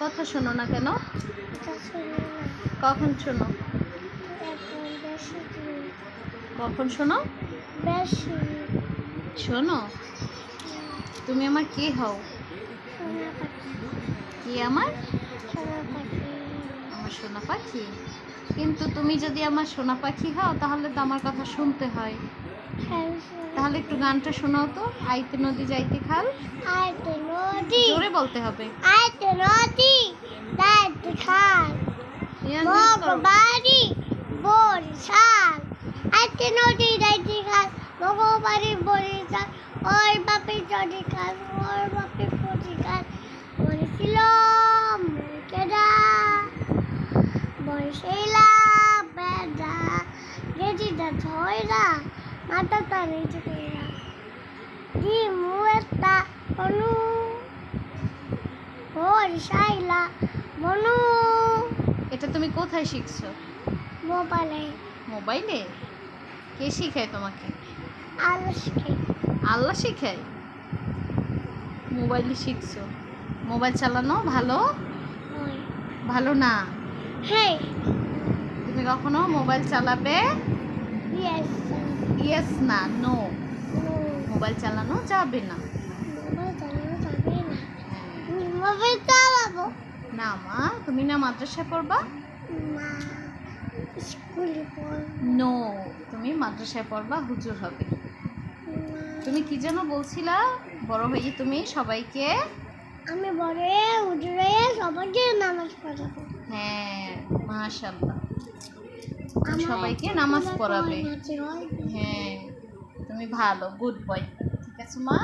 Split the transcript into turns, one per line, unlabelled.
কথা শোনো না কেন? কখন শোনো? কখন শোনো? শোনো। তুমি আমার কে হও? কি আমার? আমার সোনা পাখি। কিন্তু তুমি যদি আমার সোনা পাখি হও তাহলে তো আমার কথা শুনতে হয়।
হ্যাঁ
তাহলে একটু গানটা শোনাও তো। আইতে নদী যাইতে খাল।
আইতে নদী।
জোরে বলতে হবে।
আইতে নদী।
মিস করো।
মগবাড়ি বরিশাল আইতে নদী যাইতে খাল মগবাড়ি বরিশাল ওর বাপে যদি খাল ওর বাপে পরি খাল। বরিছিল মুকেদা বরিশাইলা বেদা গেজিটা ধয়রা মাথা তারে চিকেরা দি মুয়েতা অনু বরিশাইলা বনু
এটা তুমি কোথায় শিখছো?
মোবাইলে।
মোবাইলে? কে শিখায় তোমাকে?
আলসকে
আল্লাহ শিখায়? মোবাইলে শিখছো। মোবাইল চালানো ভালো? ভালো না?
হেই
তুমি কখনো মোবাইল চালাবে?
ইয়েস
ইয়েস না নো মোবাইল চালানো যাবে না?
মোবাইল চালানো যাবে না। মোবাইল
না মা তুমি না মাদ্রাসায় পড়বা?
না
তুমি মাদ্রাসায় পড়বা হুজুর হবে। তুমি কি যেন বলছিলা? বড় হয়ে তুমি সবাইকে?
আমি বড় উজরে সবাইকে নামাজ পড়াবো।
হ্যাঁ মাশাল্লাহ সবাইকে নামাজ পড়াবে।
হয়?
হ্যাঁ তুমি ভালো গুড বয় ঠিক আছে মা?